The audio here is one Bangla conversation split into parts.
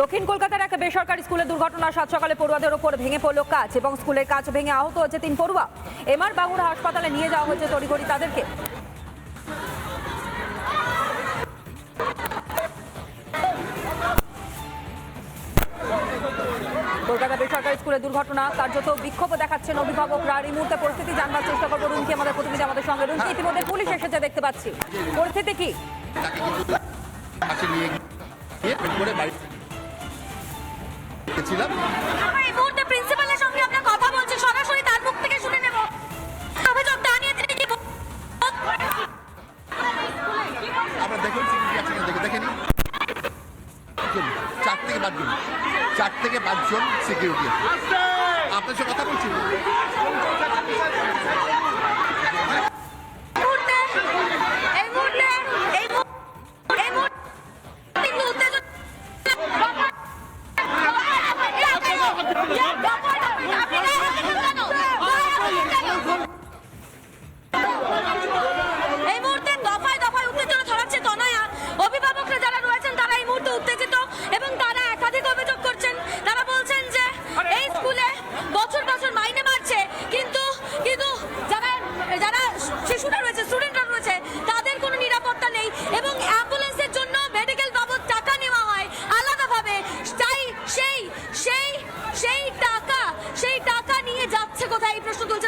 দক্ষিণ কলকাতার এক বেসরকারি স্কুলে দুর্ঘটনা, সাত সকালে পড়ুয়াদের ওপর ভেঙে পড়ল কাজ এবং স্কুলের কাজ ভেঙে আহত হয়েছে তিন পড়ুয়া। এমআর বাঙুর হাসপাতালে নিয়ে যাওয়া হয়েছে তড়িঘড়ি তাদেরকে। কলকাতা বেসরকারি স্কুলে দুর্ঘটনা, কার্যত বিক্ষোভ দেখাচ্ছেন অভিভাবকরা। আর এই মুহূর্তে পরিস্থিতি জানবার চেষ্টা করব রুমকি আমাদের প্রতিনিধি আমাদের সঙ্গে। রুমকি ইতিমধ্যে পুলিশ এসেছে দেখতে পাচ্ছি। পরিস্থিতি কি? গেছিলাম আমরা এই মুহূর্তে প্রিন্সিপালের সঙ্গে আমরা কথা বলছি সরাসরি তার থেকে শুনে নেব। অভিযোগটা নিয়ে তিনি কি বল- আমরা দেখুন দেখে দেখে নিই চার থেকে পাঁচজন চার থেকে পাঁচজন সিকিউরিটি আপনার সাথে কথা বলছি?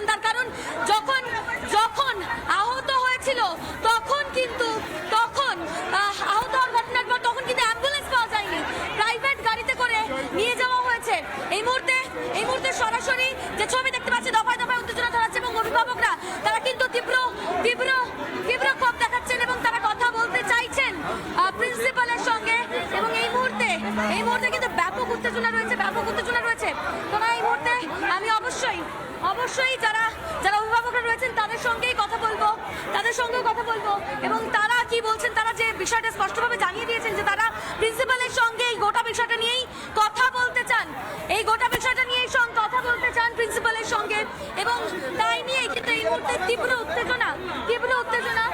তার কারণ যখন যখন আহত হয়েছিল, তখন কিন্তু, তখন আহত হওয়ার ঘটনার পর তখন কিন্তু অ্যাম্বুলেন্স পাওয়া যায়নি। প্রাইভেট গাড়িতে করে নিয়ে যাওয়া হয়েছে। এই মুহূর্তে এই মুহূর্তে সরাসরি যে ছবি দেখতে পাচ্ছি, দফায় দফায় উত্তেজনা ছড়াচ্ছে এবং অভিভাবকরা, তারা কিন্তু তীব্র তীব্র তীব্র ক্ষোভ দেখাচ্ছেন এবং তারা কথা বলতে চাইছেন প্রিন্সিপালের সঙ্গে। এবং এই মুহূর্তে এই মুহূর্তে কিন্তু ব্যাপক উত্তেজনা রয়েছে, ব্যাপক উত্তেজনা রয়েছে। তোমরা এই মুহূর্তে আমি অবশ্যই অবশ্যই তাদের সঙ্গেই কথা বলব, তাদের সঙ্গেও কথা বলব। এবং তারা কি বলছেন, তারা যে বিষয়টা স্পষ্টভাবে জানিয়ে দিয়েছেন যে তারা প্রিন্সিপালের সঙ্গে এই গোটা বিষয়টা নিয়েই কথা বলতে চান। এই গোটা বিষয়টা নিয়েই সঙ্গে কথা বলতে চান প্রিন্সিপালের সঙ্গে। এবং তাই নিয়ে কিন্তু এই মুহূর্তে তীব্র উত্তেজনা তীব্র উত্তেজনা।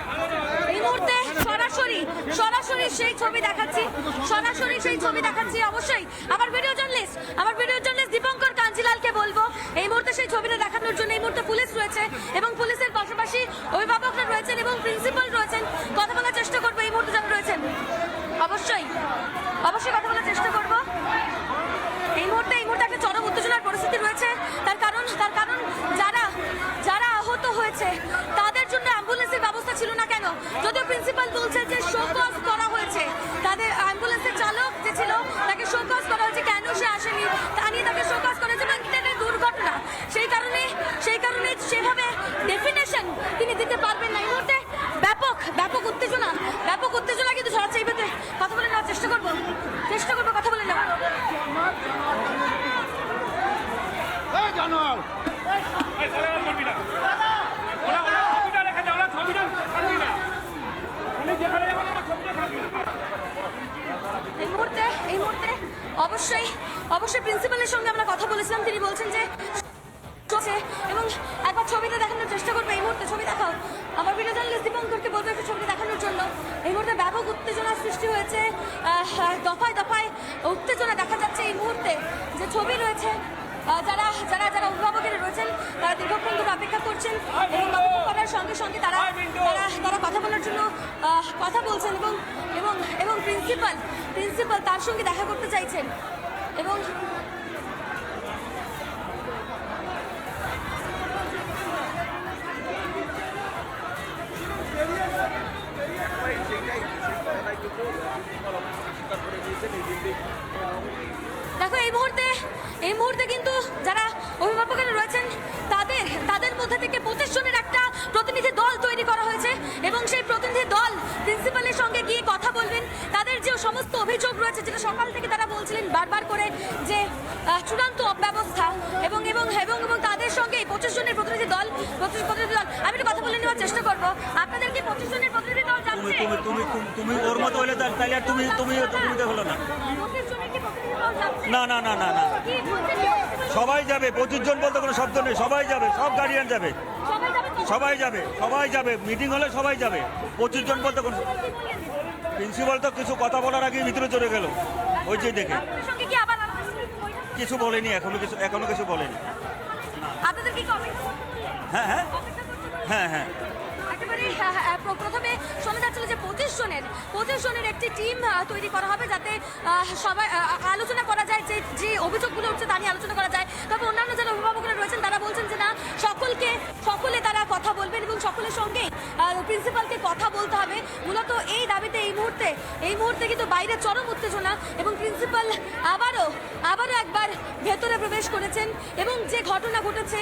এই মুহূর্তে সরাসরি সরাসরি সেই ছবি দেখাচ্ছি, সরাসরি সেই ছবি দেখাচ্ছি অবশ্যই। আমার ভিডিও জার্নালিস্ট আমার ভিডিও জার্নালিস্ট দীপঙ্কর কাঞ্জিলালকে বলব, এই মুহূর্তে সেই ছবিটা দেখানোর জন্য এই মুহূর্তে পুলিশ রয়েছে এবং পুলিশের পাশাপাশি অভিভাবকরা রয়েছেন এবং প্রিন্সিপাল রয়েছেন, কথা বলার চেষ্টা করব, এই মুহূর্তে যারা রয়েছেন। অবশ্যই অবশ্যই কথা বলার চেষ্টা করব। এই মুহূর্তে এই মুহূর্তে একটা চরম উত্তেজনার পরিস্থিতি রয়েছে। তার কারণ তার কারণ যারা যারা আহত হয়েছে, তাদের জন্য অ্যাম্বুলেন্সের ব্যবস্থা ছিল না কেন? যদিও প্রিন্সিপাল বলছে যে শোকজ করা হয়েছে, তাদের অ্যাম্বুলেন্সের চালক যে ছিল তাকে শোকজ করা হয়েছে কেন সে আসেনি তা নিয়ে তাকে শোকজ করেছে এবং এটা একটা দুর্ঘটনা সেই কারণে সেই কারণে সেভাবে ডেফিনেশন তিনি দিতে পারবেন না এই মুহূর্তে ব্যাপক ব্যাপক উত্তেজনা ব্যাপক উত্তেজনা কিন্তু ছড়াচ্ছে এই মুহূর্তে কথা বলে নেওয়ার চেষ্টা করব চেষ্টা করব কথা বলে নেওয়ার এই মুহূর্তে এই মুহূর্তে অবশ্যই প্রিন্সিপালের সঙ্গে আমরা কথা বলেছিলাম, তিনি বলছেন যে এবং একবার ছবিটা দেখানোর চেষ্টা করবে, এই মুহূর্তে ছবি দেখাও। আমার ভিডিও দীপঙ্করকে বলব একটু ছবি দেখানোর জন্য। এই মুহূর্তে ব্যাপক উত্তেজনার সৃষ্টি হয়েছে দফায় দফায় উত্তেজনা দেখা যাচ্ছে এই মুহূর্তে যে ছবি রয়েছে যারা যারা যারা অভিভাবকেরা রয়েছেন, তারা দীর্ঘক্ষণ ধরে অপেক্ষা করছেন, এবং করার সঙ্গে সঙ্গে তারা তারা তারা কথা বলার জন্য কথা বলছেন এবং এবং প্রিন্সিপাল প্রিন্সিপাল তার সঙ্গে দেখা করতে চাইছেন। এবং দেখো, এই মুহূর্তে এই মুহূর্তে কিন্তু যারা অভিভাবকেরা রয়েছেন, তাদের তাদের মধ্যে থেকে পঁচিশ জনের একটা প্রতিনিধি দল তৈরি করা হয়েছে এবং সেই প্রতিনিধি দল প্রিন্সিপালের সঙ্গে গিয়ে কথা বলবেন। তাদের যে সমস্ত অভিযোগ রয়েছে, যেটা সকাল থেকে তারা বলছিলেন বারবার করে যে চূড়ান্ত অব্যবস্থা এবং এবং এবং এবং তাদের সঙ্গে পঁচিশ জনের প্রতিনিধি দল পঁচিশ প্রতিনিধি দল আমি একটু কথা বলে নেওয়ার চেষ্টা করব। আপনাদের কি পঁচিশ জনের প্রতিনিধি দল তুমি তুমি তুমি তুমি- তুমি ওর মতো হলে তাহলে আর তুমি তুমি তুমিতে হলো না। না না না না না। সবাই যাবে পঁচিশ জন বলতে কোনো শব্দ নেই সবাই যাবে সব গার্ডিয়ান যাবে। সবাই যাবে সবাই যাবে মিটিং হলে সবাই যাবে পঁচিশ জন বলতে কোনো? প্রিন্সিপাল তো কিছু কথা বলার আগে ভিতরে চলে গেল ওই যে দেখে? কিছু বলেনি এখনও কিছু এখনও কিছু বলেনি? হ্যাঁ হ্যাঁ? হ্যাঁ হ্যাঁ হ্যাঁ, হ্যাঁ, প্র- প্রথমে শোনা যাচ্ছিল যে পঁচিশ জনের পঁচিশ জনের একটি টিম তৈরি করা হবে যাতে সবাই আলোচনা করা যায় যে যে অভিযোগগুলো উঠছে তা নিয়ে আলোচনা করা যায় তবে অন্যান্য যারা অভিভাবকরা রয়েছেন তারা বলছেন যে না সকলকে সকলে তারা কথা বলবেন এবং সকলের সঙ্গে প্রিন্সিপালকে কথা বলতে হবে। মূলত এই দাবিতে এই মুহূর্তে এই মুহূর্তে কিন্তু বাইরে চরম উত্তেজনা এবং প্রিন্সিপাল আবারও আবারও একবার ভেতরে প্রবেশ করেছেন এবং যে ঘটনা ঘটেছে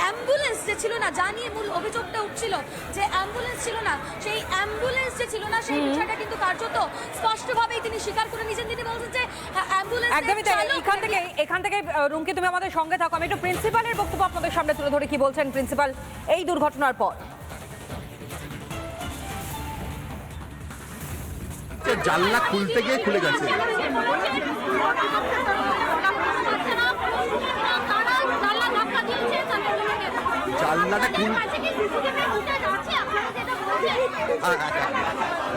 অ্যাম্বুলেন্স যে ছিল না যা নিয়ে মূল অভিযোগটা উঠছিল যে অ্যাম্বুলেন্স ছিল না সেই অ্যাম্বুলেন্স যে ছিল না সেই বিষয়টা কিন্তু কার্যত স্পষ্টভাবেই তিনি স্বীকার করে নিয়েছেন তিনি বলছেন যে অ্যাম্বুলেন্স একদমই তাই। এখান থেকে এখান থেকে রুমকি তুমি আমাদের সঙ্গে থাকো। আমি একটু প্রিন্সিপালের বক্তব্য আপনাদের সামনে তুলে ধরে কি বলছেন প্রিন্সিপাল এই দুর্ঘটনার পর? জানলা খুলতে গিয়ে খুলে গেছে। জানলাটা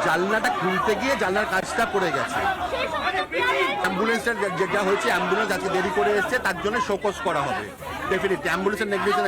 জানলাটা খুলতে গিয়ে জানলার কাজটা পড়ে গেছে। অ্যাম্বুলেন্সটা যেটা হয়েছে, অ্যাম্বুলেন্স আজকে দেরি করে এসেছে, তার জন্য শোকস করা হবে। ডেফিনেটলি অ্যাম্বুলেন্সের নেগলিজেন্স